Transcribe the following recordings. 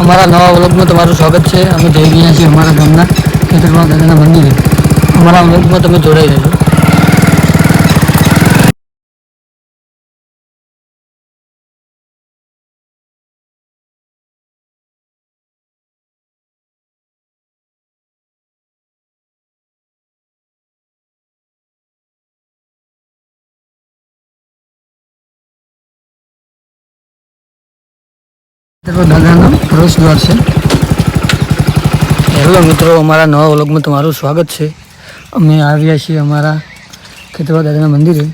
અમારા નવા વ્લોગમાં તમારું સ્વાગત છે. અમે જઈ રહ્યા છીએ અમારા ગામના ખેતરમાં દાદાના મંદિરે. અમારા વ્લોગમાં તમે જોડાઈ રહેજો. દાદાનો પ્રવેશ દ્વાર છે. હેલો મિત્રો, અમારા નવા વ્લોગમાં તમારું સ્વાગત છે. અમે આવ્યા છીએ અમારા ખેતરવા દાદાના મંદિરે.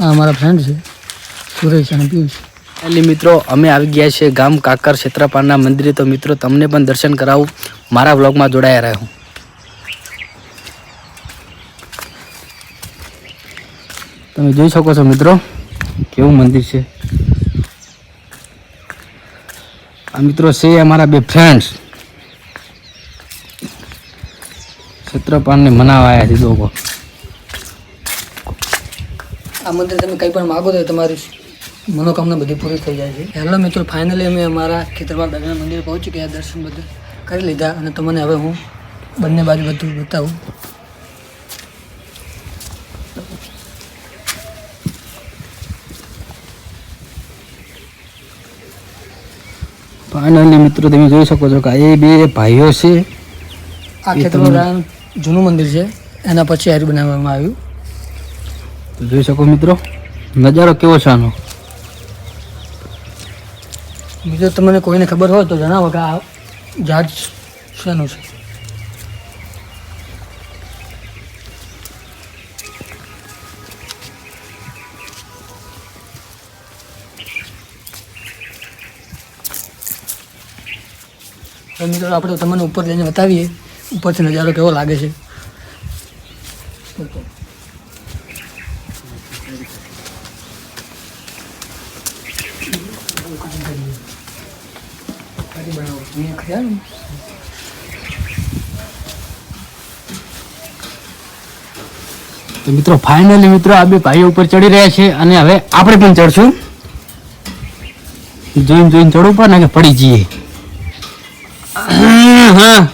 આ અમારા ફ્રેન્ડ છે, સુરેશ અને પિયુષ. એટલે મિત્રો, અમે આવી ગયા છીએ ગામ કાકર ક્ષેત્રપાળના મંદિરે. તો મિત્રો, તમને પણ દર્શન કરાવું. મારા વ્લોગમાં જોડાયા રહ્યો તમે જોઈ શકો છો મિત્રો, કેવું મંદિર છે. આ મિત્રો છે અમારા બે ફ્રેન્ડ્સ ક્ષેત્રપાળને મનાવા આવ્યા છે લોકો. આ મંદિર તમે કંઈ પણ માગો તો તમારી મનોકામના બધી પૂરી થઈ જાય છે. હેલો મિત્રો ફાઇનલી અમે અમારા ખેતરપાળ દાદાના મંદિરે પહોંચી ગયા દર્શન બધું કરી લીધા અને તમને હવે હું બંને બાજુ બધું બતાવું. ફાઇનલી મિત્રો તમે જોઈ શકો છો કે એ બે ભાઈઓ છે. આ ખેતરવા જૂનું મંદિર છે. એના પછી હારી બનાવવામાં આવ્યું. તો જોઈ શકો મિત્રો નજારો કેવો છે આનો? બીજો તમને કોઈને ખબર હોય તો જણાવો કે આ ઝાડ શેનું છે? તો મિત્રો આપણે તમને ઉપર લઈને બતાવીએ. ઉપરથી નજારો કેવો લાગે છે. તો મિત્રો ફાઇનલી મિત્રો આ બે ભાઈઓ ઉપર ચડી રહ્યા છે અને હવે આપણે પણ ચડશું. જોઈને જોઈને ચડવું પડે ને પડી જઈએ. હા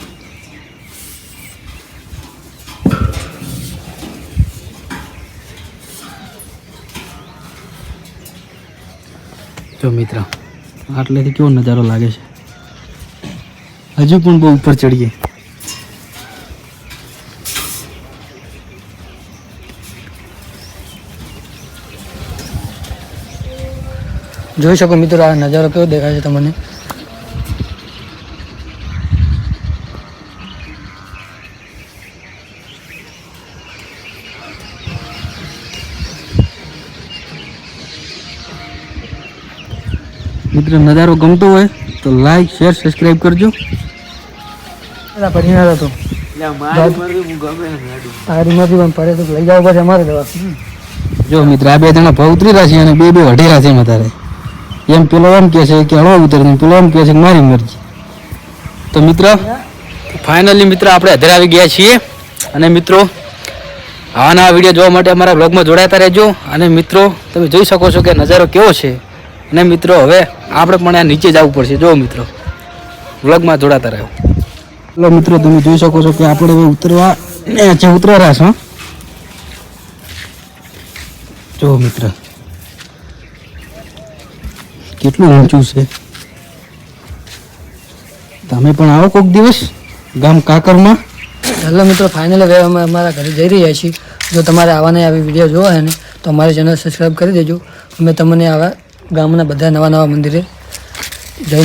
જો મિત્ર, આટલેથી કેવો નજારો લાગે છે? હજુ પણ બહુ ઉપર ચડીએ. જોઈ શકો મિત્રો, આ નજારો કેવો દેખાય છે તમને? મિત્ર નજારો ગમતો હોય તો લાઈક શેર સબસ્ક્રાઈબ કરજો. હતો તારીમાંથી પણ પડે તો લઈ જાવ પછી અમારે દવા જો મિત્ર આ બે જણા ભાવ ઉતરી રહ્યા છે અને બે બે વઢેરા છે મારે એમ પેલો એમ કહે છે કે હળવા ઉતર પેલો એમ કહે છે મારી મરજી. તો મિત્ર ફાઇનલી મિત્ર આપણે અધેર આવી ગયા છીએ. અને મિત્રો આવા નવા વીડિયો જોવા માટે અમારા બ્લોગમાં જોડાતા રહેજો. અને મિત્રો તમે જોઈ શકો છો કે નજારો કેવો છે. અને મિત્રો હવે આપણે પણ આ નીચે જવું પડશે. જો મિત્રો વ્લોગમાં જોડાતા રહ્યો ચલો મિત્રો તમે જોઈ શકો છો કે આપણે હવે ઉતરવા જે ઉતરવા રહ્યા છો જો મિત્ર કેટલું ઊંચું છે. તમે પણ આવો કોઈક દિવસ ગામ કાકરમાં. હેલો મિત્રો ફાઇનલ હવે અમે અમારા ઘરે જઈ રહ્યા છીએ. જો તમારે આવા આવી વીડિયો જોવા હોય ને તો અમારી ચેનલ સબસ્ક્રાઈબ કરી દેજો. અમે તમને આવા ગામના બધા નવા નવા મંદિરે જઈને